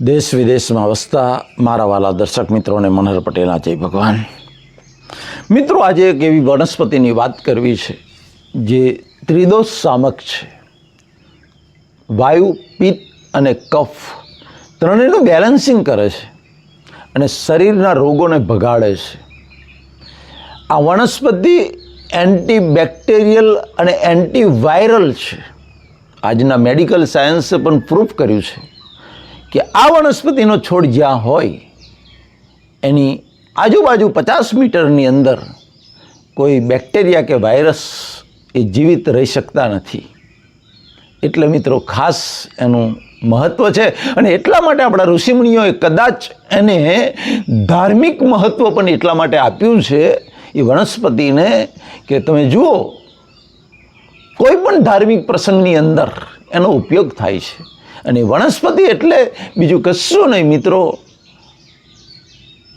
દેશ વિદેશમાં વસતા મારા વાલા દર્શક મિત્રોને મનહર પટેલના જય ભગવાન. મિત્રો, આજે એક એવી વનસ્પતિની વાત કરવી છે, જે ત્રિદોષ સામક છે. વાયુ, પિત્ત અને કફ ત્રણેયનું બેલેન્સિંગ કરે છે અને શરીરના રોગોને ભગાડે છે. આ વનસ્પતિ એન્ટીબેક્ટેરિયલ અને એન્ટીવાયરલ છે. આજના મેડિકલ સાયન્સે પણ પ્રૂફ કર્યું છે. કે આ વનસ્પતિનો છોડ જ્યાં હોય, એની આજુબાજુ પચાસ મીટરની અંદર કોઈ બેક્ટેરિયા કે વાયરસ એ જીવિત રહી શકતા નથી. એટલે મિત્રો ખાસ એનું મહત્ત્વ છે અને એટલા માટે આપણા ઋષિમુનિઓએ કદાચ એને ધાર્મિક મહત્ત્વ પણ એટલા માટે આપ્યું છે, એ વનસ્પતિને કે તમે જુઓ, કોઈ પણ ધાર્મિક પ્રસંગની અંદર એનો ઉપયોગ થાય છે. અને વનસ્પતિ એટલે બીજું કશું નહીં, મિત્રો.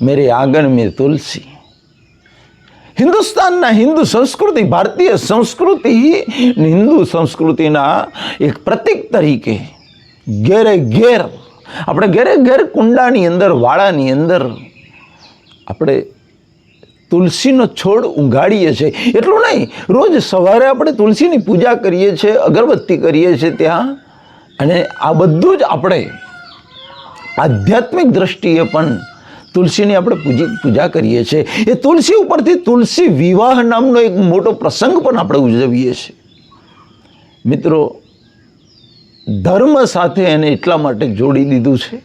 મેરે આંગણ મેં તુલસી. હિન્દુસ્તાનના હિન્દુ સંસ્કૃતિ, ભારતીય સંસ્કૃતિ હિન્દુ સંસ્કૃતિના એક પ્રતીક તરીકે ઘેરે ઘેર, આપણે ઘેરે ઘેર કુંડાની અંદર, વાળાની અંદર આપણે તુલસીનો છોડ ઉગાડીએ છીએ. એટલું નહીં, રોજ સવારે આપણે તુલસીની પૂજા કરીએ છીએ, અગરબત્તી કરીએ છીએ ત્યાં. અને આ બધું જ આપણે આધ્યાત્મિક દ્રષ્ટિએ પણ તુલસીની આપણે પૂજી પૂજા કરીએ છીએ. એ તુલસી ઉપરથી તુલસી વિવાહ નામનો એક મોટો પ્રસંગ પણ આપણે ઉજવીએ છીએ. મિત્રો, ધર્મ સાથે એને એટલા માટે જોડી દીધું છે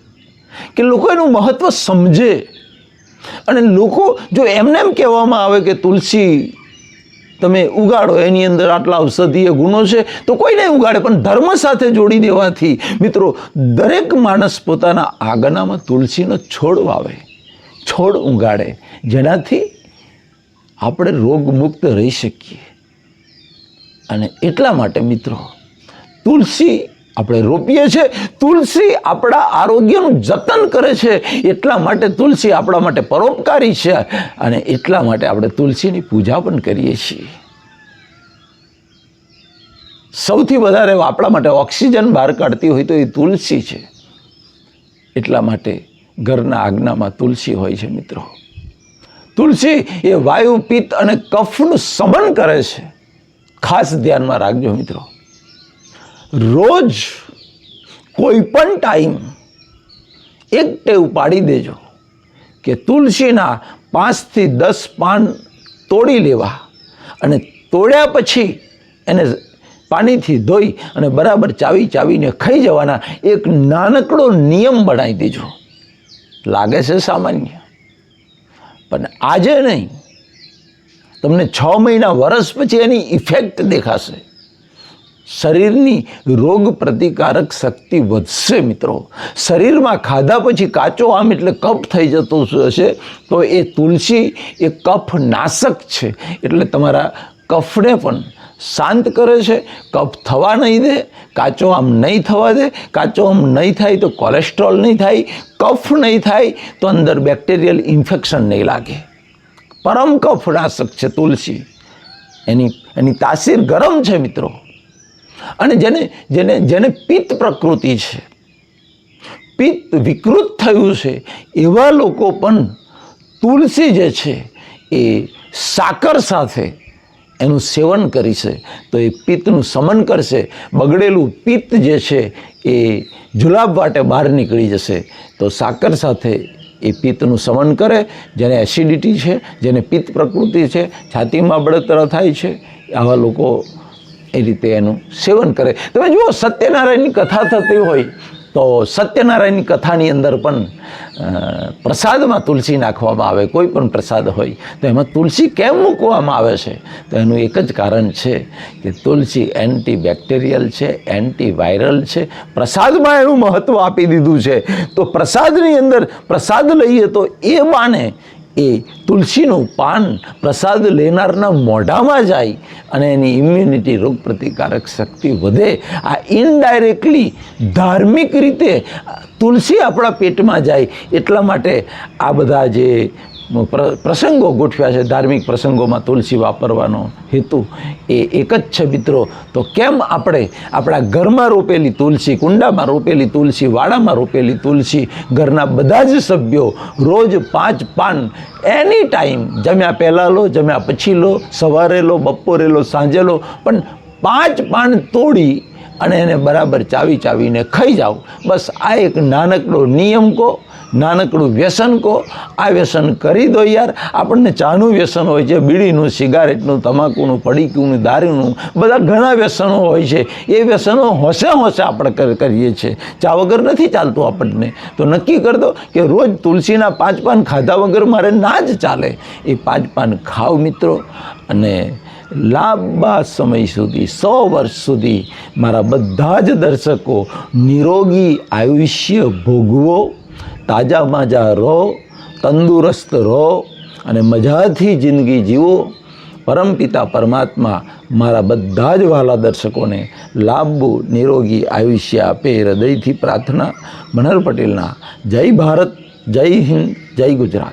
કે લોકો એનું મહત્ત્વ સમજે. અને લોકો જો એમને એમ કહેવામાં આવે કે તુલસી તમે ઉગાડો, એની અંદર આટલા ઔષધીય ગુણો છે, તો કોઈ નહીં ઉગાડે, પણ ધર્મ સાથે જોડી દેવાથી, મિત્રો, દરેક માણસ પોતાના આંગણામાં તુલસીનો છોડ વાવે, છોડ ઉગાડે, જેનાથી આપણે રોગમુક્ત રહી શકીએ. અને એટલા માટે, મિત્રો, તુલસી આપણે રોપીએ છીએ. તુલસી આપણા આરોગ્યનું જતન કરે છે. એટલા માટે તુલસી આપણા માટે પરોપકારી છે અને એટલા માટે આપણે તુલસીની પૂજા પણ કરીએ છીએ. સૌથી વધારે આપણા માટે ઓક્સિજન બહાર કાઢતી હોય તો એ તુલસી છે. એટલા માટે ઘરના આજ્ઞામાં તુલસી હોય છે મિત્રો. તુલસી એ વાયુ, પિત્ત અને કફનું સમન કરે છે. ખાસ ધ્યાનમાં રાખજો મિત્રો. રોજ કોઈ પણ ટાઈમ એક ટેવ પાડી દેજો કે તુલસીના પાંચથી દસ પાન તોડી લેવા અને તોડ્યા પછી એને પાણીથી ધોઈ અને બરાબર ચાવી ચાવીને ખાઈ જવાના એક નાનકડો નિયમ બનાવી દેજો. લાગે છે સામાન્ય? પણ આજે નહીં. તમને છ મહિના વર્ષ પછી એની ઇફેક્ટ દેખાશે. શરીરની રોગ પ્રતિકારક શક્તિ વધશે મિત્રો. શરીરમાં ખાધા પછી કાચો આમ એટલે કફ થઈ જતો હશે, તો એ તુલસી એ કફ નાશક છે. એટલે તમારા કફને પણ શાંત કરે છે, કફ થવા નહીં દે, કાચો આમ નહીં થવા દે, કાચો આમ નહીં થાય તો કોલેસ્ટ્રોલ નહીં થાય, કફ નહીં થાય તો અંદર બેક્ટેરિયલ ઇન્ફેક્શન નહીં લાગે. પરમ કફ નાશક છે તુલસી. એની એની તાસીર ગરમ છે મિત્રો. અને જેને જેને જેને પિત્ત પ્રકૃતિ છે, પિત્ત વિકૃત થયું છે, એવા લોકો પણ તુલસી જે છે એ સાકર સાથે એનું સેવન કરીશે તો એ પિત્તનું સમન કરશે. બગડેલું પિત્ત જે છે એ જુલાબ વાટે બહાર નીકળી જશે. તો સાકર સાથે એ પિત્તનું સમન કરે. જેને એસિડિટી છે, જેને પિત્ત પ્રકૃતિ છે, છાતીમાં બળતરા થાય છે, આવા લોકો એ રીતે એનું સેવન કરે. તમે જુઓ, સત્યનારાયણની કથા થતી હોય, તો સત્યનારાયણની કથાની અંદર પણ પ્રસાદમાં તુલસી નાખવામાં આવે, કોઈ પણ પ્રસાદ હોય, તો એમાં તુલસી કેમ મૂકવામાં આવે છે? તો એનું એક જ કારણ છે કે તુલસી એન્ટી બેક્ટેરિયલ છે એન્ટી વાયરલ છે, પ્રસાદમાં એનું મહત્ત્વ આપી દીધું છે. તો પ્રસાદની અંદર પ્રસાદ લઈએ તો એ બાને એ તુલસીનું પાન પ્રસાદ લેનારના મોઢામાં જાય અને એની ઇમ્યુનિટી રોગ પ્રતિકારક શક્તિ વધે. આ ઇનડાયરેક્ટલી ધાર્મિક રીતે તુલસી આપણા પેટમાં જાય. એટલા માટે આ બધા જે પ્રસંગો ગોઠવ્યા છે, ધાર્મિક પ્રસંગોમાં તુલસી વાપરવાનો હેતુ એ એક જ છે મિત્રો. તો કેમ આપણે આપણા ઘરમાં રોપેલી તુલસી, કુંડામાં રોપેલી તુલસી, વાડામાં રોપેલી તુલસી, ઘરના બધા જ સભ્યો રોજ પાંચ પાન એની ટાઈમ, જમ્યા પહેલાં લો, જમ્યા પછી લો, સવારે લો, બપોરે લો, સાંજે લો, પણ પાંચ પાન તોડી અને એને બરાબર ચાવી ચાવીને ખાઈ જાઓ. બસ આ એક નાનકડો નિયમ કહો નાનકડું વ્યસન કહો, આ વ્યસન કરી દો યાર. આપણને ચાનું વ્યસન હોય છે, બીડીનું, સિગારેટનું, તમાકુનું પડીકુનું દારૂનું, બધા ઘણા વ્યસનો હોય છે. એ વ્યસનો હોશે હોશે આપણે કરીએ છીએ. ચા વગર નથી ચાલતું આપણને. તો નક્કી કરી દો કે રોજ તુલસીના પાંચ પાન ખાધા વગર મારે ના જ ચાલે. એ પાંચ પાન ખાવ મિત્રો, અને લાંબા સમય સુધી, સો વર્ષ સુધી મારા બધા જ દર્શકો, નિરોગી આયુષ્ય ભોગવો. તાજા માજા રહો, તંદુરસ્ત રહો અને મજાથી જિંદગી જીવો. પરમપિતા પરમાત્મા મારા બધા જ વહાલા દર્શકોને લાંબુ નિરોગી આયુષ્ય આપે હૃદયથી પ્રાર્થના. મનહર પટેલના જય ભારત, જય હિન્દ, જય ગુજરાત.